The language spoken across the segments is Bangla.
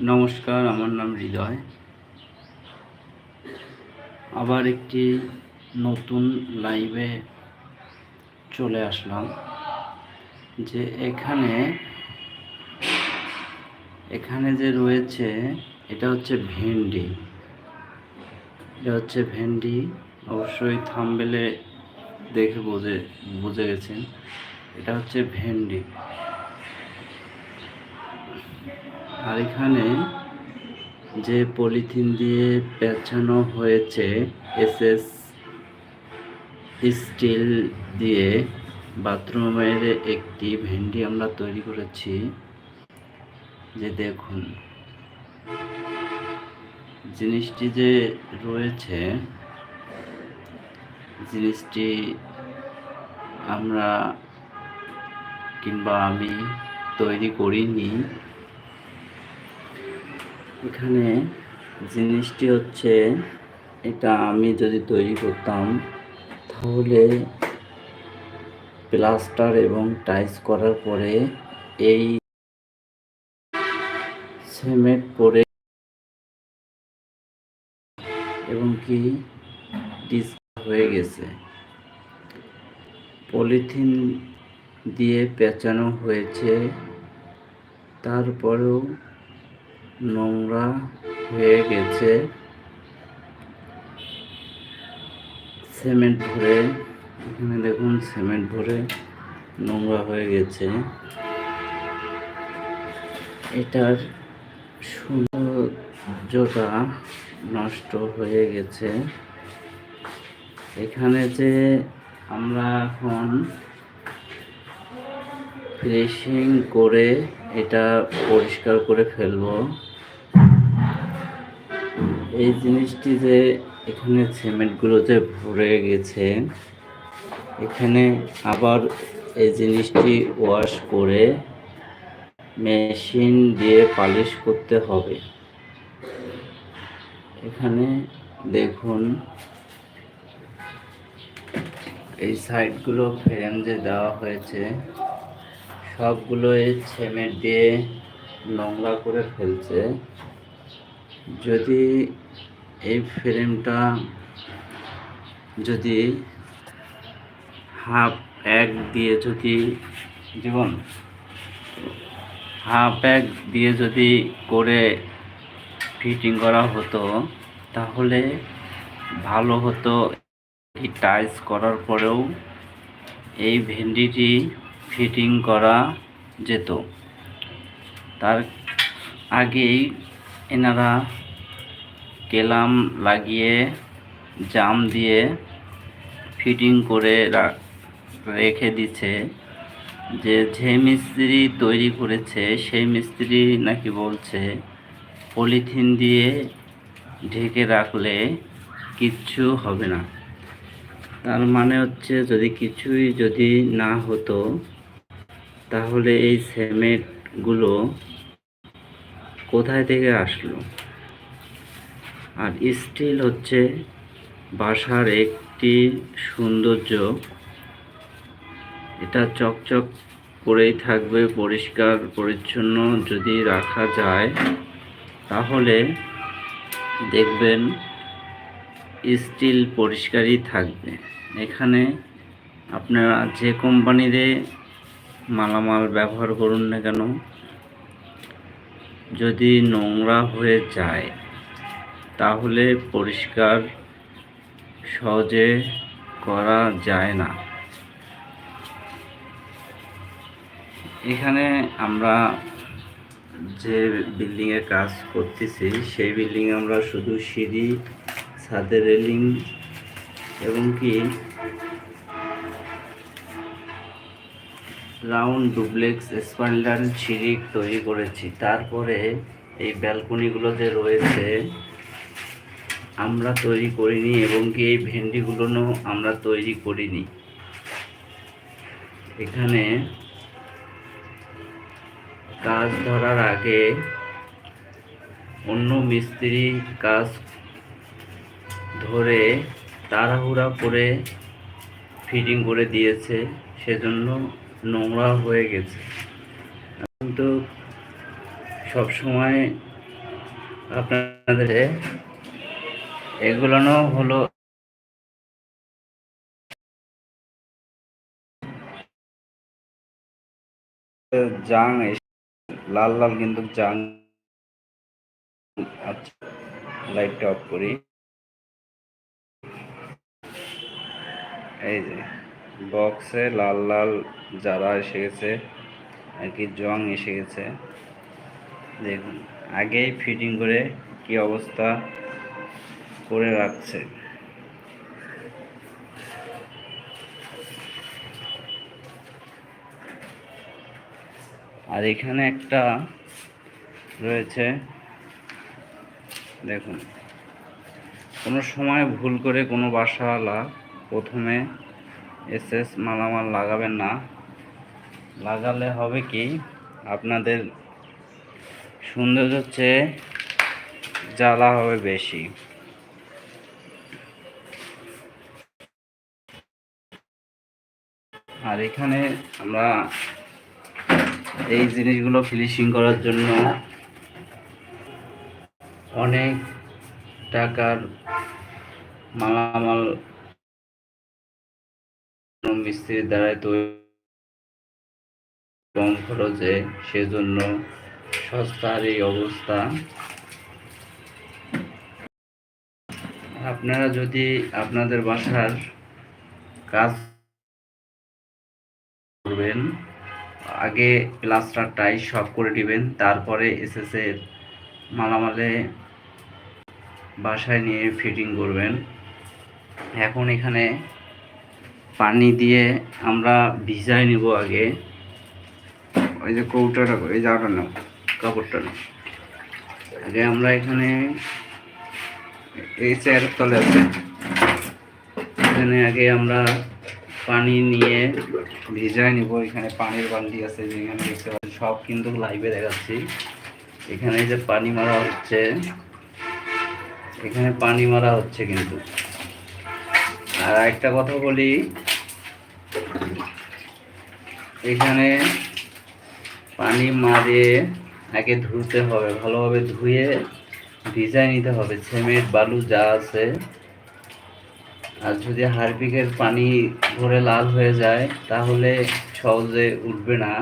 নমস্কার, আমার নাম হৃদয়। আবার একটি নতুন লাইভে চলে আসলাম, যে এখানে এখানে যে রয়েছে, এটা হচ্ছে ভেন্ডি। এটা হচ্ছে ভেন্ডি। অবশ্যই থামবেলে দেখে বুঝে বুঝে গেছেন। এটা হচ্ছে ভেন্ডি। আর এখানে যে পলিথিন দিয়ে পেঁচানো হয়েছে, এসএস স্টিল দিয়ে বাথরুমের একটি ভেন্ডি আমরা তৈরি করেছি। যে দেখুন, জিনিসটি যে রয়েছে, জিনিসটি আমরা কিংবা আমি তৈরি করিনি। এখানে জিনিসটি হচ্ছে, এটা আমি যদি তৈরি করতাম, তাহলে প্লাস্টার এবং টাইস করার পরে এই সিমেন্ট পরে এবং কি ডিস হয়ে গেছে। পলিথিন দিয়ে পেঁচানো হয়েছে, তারপরেও নোংরা হয়ে গেছে। সিমেন্ট ভরে, এখানে দেখুন সিমেন্ট ভরে নোংরা হয়ে গেছে। এটার সৌন্দর্যটা নষ্ট হয়ে গেছে। এখানে যে আমরা এখন ফিনিশিং করে এটা পরিষ্কার করে ফেলব। এই জিনিসটি যে এখানে সিমেন্টগুলো যে ভরে গেছে, এখানে আবার এই জিনিসটি ওয়াশ করে মেশিন দিয়ে পালিশ করতে হবে। এখানে দেখুন, এই সাইডগুলো ফ্রেম যে দেওয়া হয়েছে সবগুলো এই সিমেন্ট দিয়ে নোংরা করে ফেলছে। যদি এই ফ্রেমটা যদি হাফ এক দিয়ে যদি জীবন হাফ এক দিয়ে যদি করে ফিটিং করা হতো, তাহলে ভালো হতো এই টাইলস করার পরেও এই ভেন্ডিটি ফিটিং করা যেত। তার আগেই এনারা কেলাম লাগিয়ে, জাম দিয়ে ফিটিং করে রেখে দিচ্ছে। যে যে মিস্ত্রি তৈরি করেছে, সেই মিস্ত্রি নাকি বলছে, পলিথিন দিয়ে ঢেকে রাখলে কিচ্ছু হবে না। তার মানে হচ্ছে যদি কিছুই যদি না হতো, তাহলে এই সিমেন্টগুলো কোথায় থেকে আসলো? আর স্টিল হচ্ছে বাসার একটি সৌন্দর্য। এটা চকচক করেই থাকবে, পরিষ্কার, পরিচ্ছন্ন যদি রাখা যায়, তাহলে দেখবেন স্টিল পরিষ্কারই থাকবে। এখানে আপনারা যে কোম্পানিতে মালামাল ব্যবহার করুন না কেন, যদি নোংরা হয়ে যায় তাহলে পরিষ্কার, সহজে করা যায় না। এখানে আমরা যে বিল্ডিংয়ের কাজ করতেছি, সেই বিল্ডিং আমরা শুধু সিঁড়ি, ছাদের রেলিং এবং কি রাউন্ড ডুপ্লেক্স স্পান্ডার সিঁড়ি তৈরি করেছি। তারপরে এই ব্যালকনিগুলো যে রয়েছে আমরা তৈরি করিনি এবং কি এই ভেন্ডিগুলোও আমরা তৈরি করিনি। এখানে কাজ ধরার আগে অন্য মিস্ত্রি কাজ ধরে তাড়াহুড়া করে ফিটিং করে দিয়েছে, সেজন্য নোংরা হয়ে গেছে। কিন্তু সব সময় আপনাদের এগুলো হলো জাং লাল লাল কিন্তু জাং। আচ্ছা লাইটটা অফ করি। এই যে বক্সে লাল লাল যারা এসে গেছে, আর কি জং এসে গেছে। দেখুন, আগেই ফিটিং করে কি অবস্থা? করে রাখছে। আর এখানে একটা রয়েছে, দেখুন, কোনো সময় ভুল করে কোনো বাসাওয়ালা প্রথমে এসএস মালামাল লাগাবেন না। লাগালে হবে কি? আপনাদের সৌন্দর্য হচ্ছে, জ্বালা হবে বেশি। আর এখানে আমরা এই জিনিসগুলো ফিনিশিং করার জন্য অনেক টাকার মালামাল মিস্ত্রির দ্বারাই তৈরি কম খরচে সেজন্য সস্তার এই অবস্থা। আপনারা যদি আপনাদের বাসার কাজ করবেন। আগে প্লাস্টার টাইস সব করে দিবেন তারপরে এসএস এর মালামালে বাসায় নিয়ে ফিটিং করবেন। এখন এখানে পানি দিয়ে আমরা ভিজাই নিব আগে। ওই যে কৌটাটা এই জায়গাটা নাও, কাপড়টা নাও। আগে আমরা এখানে এই চেয়ারের তলে আছে। এখানে আগে আমরা পানি নিয়ে ভিজাই নিব। এখানে পানির বালতি আছে, যেখানে দেখতে পাচ্ছি সব কিন্তু লাইভে দেখাচ্ছি। এখানে যে পানি মারা হচ্ছে, এখানে পানি মারা হচ্ছে কিন্তু। আর একটা কথা বলি, এখানে পানি মারিয়ে আগে ধুতে হবে, ভালোভাবে ধুয়ে ভিজাই নিতে হবে। সিমেন্ট, বালু যা আছে আর যদি হারপিকের পানি ভরে লাল হয়ে যায়, তাহলে সহজে উঠবে না।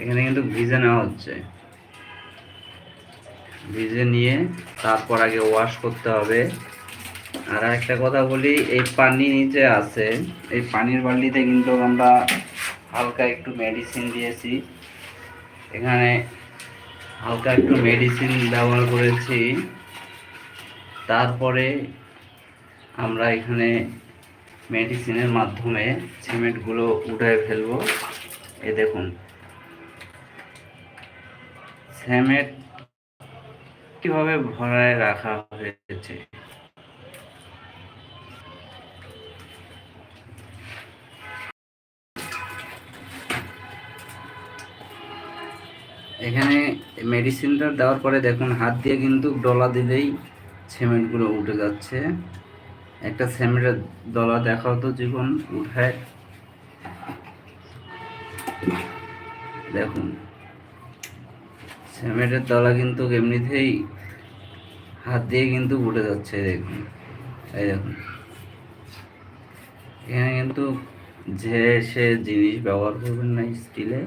এখানে কিন্তু ভিজে নেওয়া হচ্ছে। ভিজে নিয়ে তারপর আগে ওয়াশ করতে হবে। আর একটা কথা বলি, এই পানি নিচে আছে, এই পানির বাল্টিতে কিন্তু আমরা হালকা একটু মেডিসিন দিয়েছি। এখানে হালকা একটু মেডিসিন ব্যবহার করেছি। তারপরে আমরা এখানে মেডিসিনের মাধ্যমে সিমেন্টগুলো উঠে ফেলব। এ দেখুন। সিমেন্ট কীভাবে ভরায় রাখা হয়েছে? এখানে মেডিসিনটা দেওয়ার পরে দেখুন, হাত দিয়ে কিন্তু ডলা দিলেই সিমেন্টগুলো উঠে যাচ্ছে। একটা সিমেন্টের ডলা দেখাও তো জীবন উঠায় দেখুন সিমেন্টের ডলা কিন্তু এমনিতেই হাত দিয়ে কিন্তু উঠে যাচ্ছে, দেখুন। এই দেখুন। এখানে কিন্তু যে সে জিনিস ব্যবহার করবেন না স্টিলে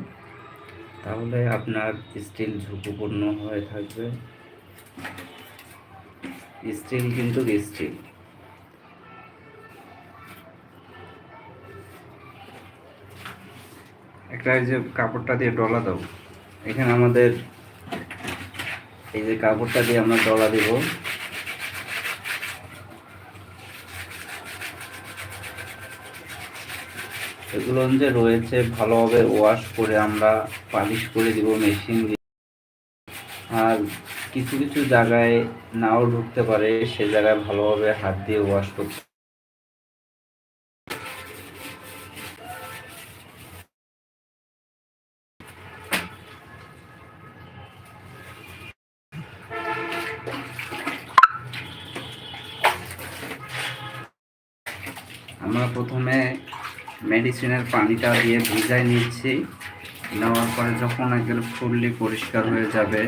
তাহলে আপনার স্টিল ঝুঁকিপূর্ণ হয়ে থাকবে। স্টিল কিন্তু স্টিল একটা যে কাপড়টা দিয়ে ডলা দাও। এখানে আমাদের এই যে কাপড়টা দিয়ে আমরা ডলা দেব। এগুলো যে রয়েছে, ভালোভাবে ওয়াশ করে আমরা পালিশ করে দিব মেশিন দিয়ে। আর কিছু কিছু জায়গায় নাও ঢুকতে পারে, সে জায়গায় ভালোভাবে হাত দিয়ে ওয়াশ করতে আমরা প্রথমে মেডিসিনের পানিটা দিয়ে ভিজাই নিচ্ছি। নেওয়ার পরে যখন একদম ফুললি পরিষ্কার হয়ে যাবে,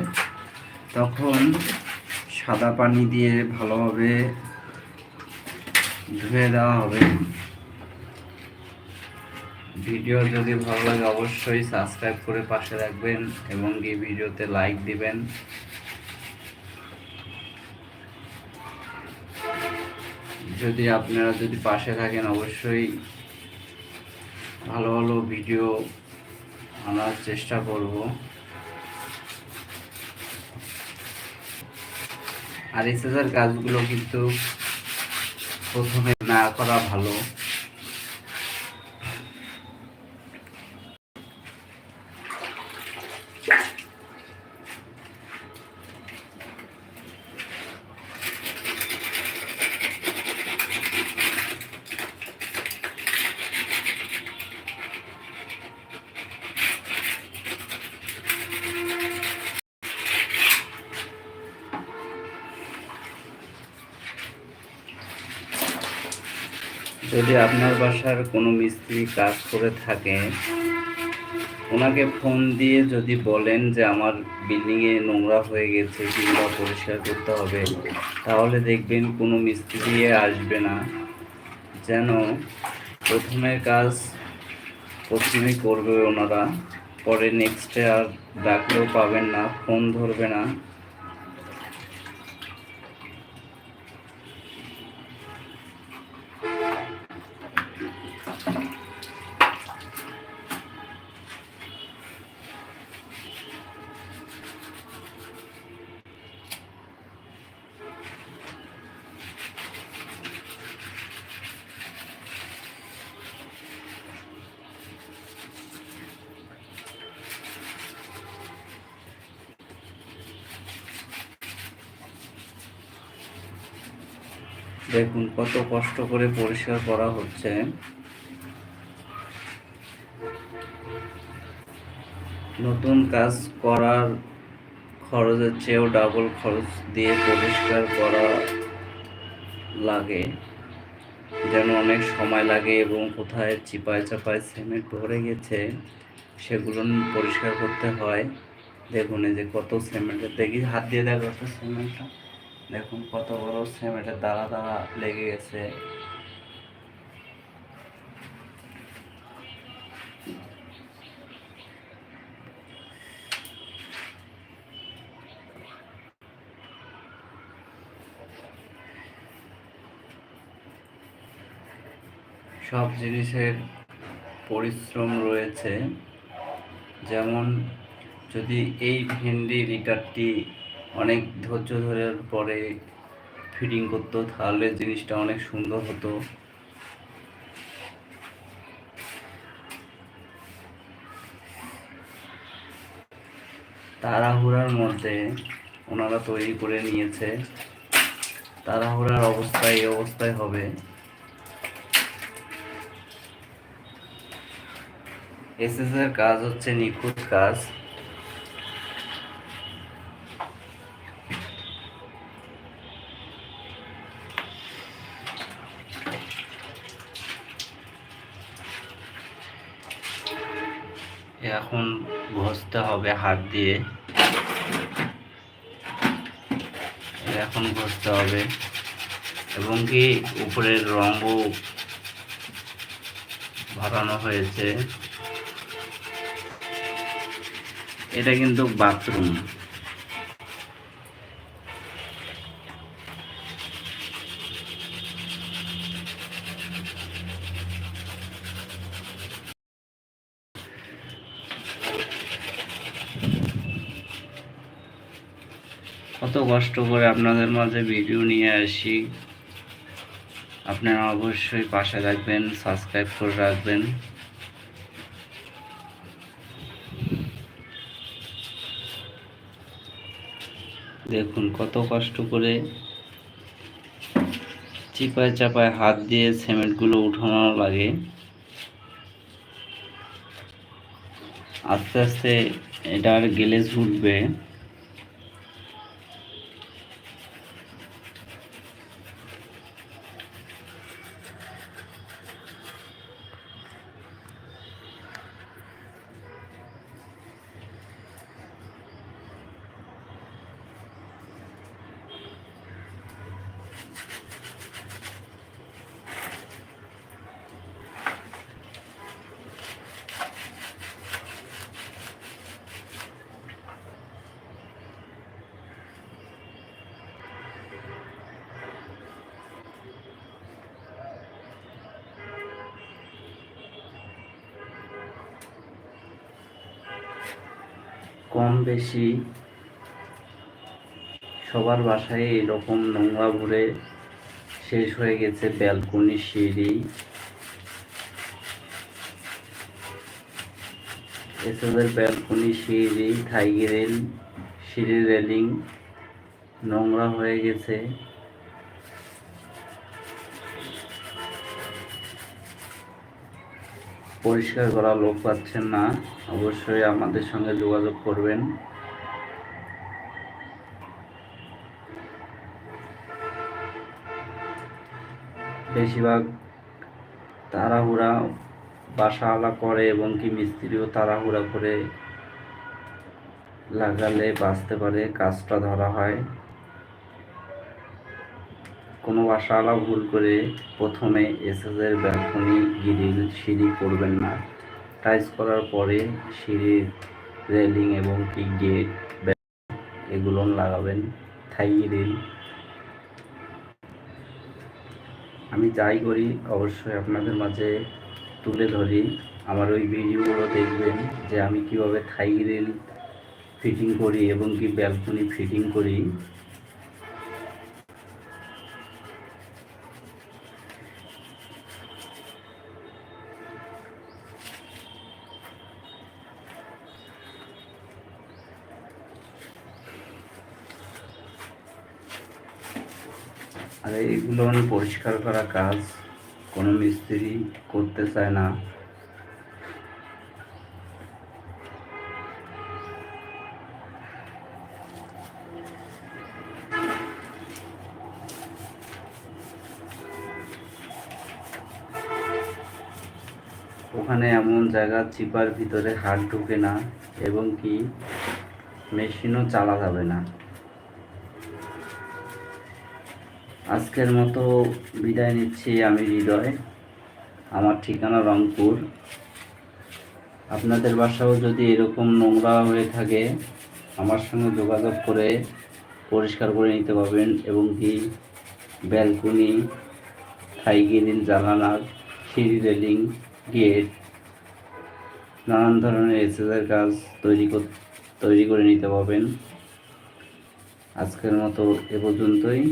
তখন সাদা পানি দিয়ে ভালোভাবে ধুয়ে দেওয়া হবে। ভিডিও যদি ভালো লাগে অবশ্যই সাবস্ক্রাইব করে পাশে রাখবেন এবং এই ভিডিওতে লাইক দিবেন। যদি আপনারা যদি পাশে থাকেন অবশ্যই ভালো ভালো ভিডিও আনার চেষ্টা করব। আর এসএসআর কাজগুলো কিন্তু প্রথমে না করা ভালো। যদি আপনার বাসার কোনো মিস্ত্রি কাজ করে থাকে, ওনাকে ফোন দিয়ে যদি বলেন যে আমার বিল্ডিংয়ে নোংরা হয়ে গেছে কিংবা পরিষ্কার করতে হবে, তাহলে দেখবেন কোনো মিস্ত্রি আসবে না। যেন প্রথমের কাজ প্রথমেই করবে ওনারা, পরে নেক্সটে আর ডাকলেও পাবেন না, ফোন ধরবে না। দেখুন, কত কষ্ট করে পরিষ্কার করা হচ্ছে। নতুন কাজ করার খরচের চেয়েও ডাবল খরচ দিয়ে পরিষ্কার করা লাগে, যেন অনেক সময় লাগে এবং কোথায় চিপায় চাপায় সিমেন্ট ভরে গেছে, সেগুলো পরিষ্কার করতে হয়। দেখুন, এই যে কত সিমেন্টের, দেখি হাত দিয়ে দেখো সিমেন্টটা। দেখুন কত বড় সিমেন্টের দাঁড়া দাঁড়া লেগে গেছে। সব জিনিসের পরিশ্রম রয়েছে। যেমন যদি এই ভেন্ডি লিটারটি অনেক ধৈর্য ধরার পরে ফিটিং করতো তাহলে জিনিসটা অনেক সুন্দর হতো। তাড়াহুড়ার মধ্যে ওনারা তৈরি করে নিয়েছে। তাড়াহুড়ার অবস্থায় এই অবস্থায় হবে। এসএস এর কাজ হচ্ছে নিখুঁত কাজ। এখন ঘষতে হবে হাত দিয়ে। এখন ঘষতে হবে। এবং কি উপরের রঙও ভরানো হয়েছে। এটা কিন্তু বাথরুম কত কষ্ট করে আপনাদের মাঝে ভিডিও নিয়ে আসি। আপনারা অবশ্যই পাশে রাখবেন সাবস্ক্রাইব করে রাখবেন। দেখুন কত কষ্ট করে চিপায় চাপায় হাত দিয়ে সিমেন্টগুলো উঠানো লাগে। আস্তে আস্তে এটার গেলে উঠবে কম বেশি সবার বাসায় এরকম নোংরা ভরে শেষ হয়ে গেছে ব্যালকনি, সিঁড়ি। এসবের ব্যালকনি, সিঁড়ি থাইগিরেল সিঁড়ি রেলিং নোংরা হয়ে গেছে। পরিষ্কার করা লোক পাচ্ছেন না। অবশ্যই আমাদের সঙ্গে যোগাযোগ করবেন। বেশিরভাগ তাড়াহুড়া বাসাওয়ালা করে এবং কি মিস্ত্রিও তাড়াহুড়া করে লাগালে বাঁচতে পারে, কাজটা ধরা হয়। কোনো বাসাওয়ালা ভুল করে প্রথমে এসএসের ব্যালকনি, গিরিল, সিঁড়ি করবেন না। টাইস করার পরে সিঁড়ির রেলিং এবং কি গেট এগুলো লাগাবেন। থাই গ্রিল আমি যাই করি, অবশ্যই আপনাদের মাঝে তুলে ধরি। আমার ওই ভিডিওগুলো দেখবেন যে আমি কীভাবে থাই রেল ফিটিং করি এবং কি ব্যালকনি ফিটিং করি। এইগুলো পরিষ্কার করা কাজ কোনো মিস্ত্রি করতে চায় না। ওখানে এমন জায়গা চিপার ভিতরে হাত ঢুকে না এবং কি মেশিনও চালা যাবে না। আজকের মতো বিদায় নিচ্ছি আমি হৃদয়। আমার ঠিকানা রংপুর। আপনাদের বাসাও যদি এরকম নোংরা হয়ে থাকে, আমার সঙ্গে যোগাযোগ করে পরিষ্কার করে নিতে পারবেন এবং কি ব্যালকনি, থাই গ্রিল সিঁড়ি রেলিং, গেট, নানান ধরনের এক্সারসাইজ কাজ তৈরি তৈরি করে নিতে পারবেন। আজকের মতো এ পর্যন্তই।